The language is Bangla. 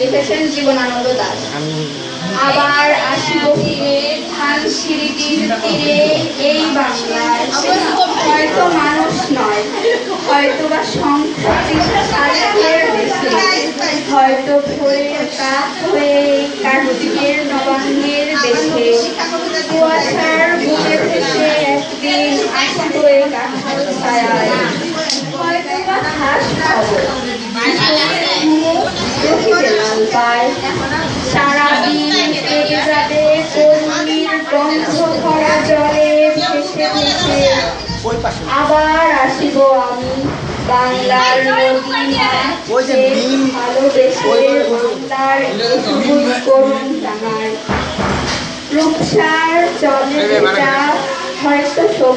লিখেছেন জীবনানন্দ দাস। আবার আসিব ফিরে ধান সিঁড়িটির তীরে এই বাংলায়। হয়তো মানুষ নয় হয়তো বা দেশে হয়তো ভোরের কাক হয়ে কার্তিকের নবাঙ্গের দেশে। কুয়াশার বুকে একদিন আসিব এই কাঠার ছায়ায়। হয়তো বা ঘাস খাব সারাদিন কেটে যাবে কর্মীর গন্ধ ভরা জলে ভেসে ভেসে। আবার আসিব আমি বাংলার ভালোবেসে বাংলার সবুজ টাঙায় রূপসার জলে হয়তো সব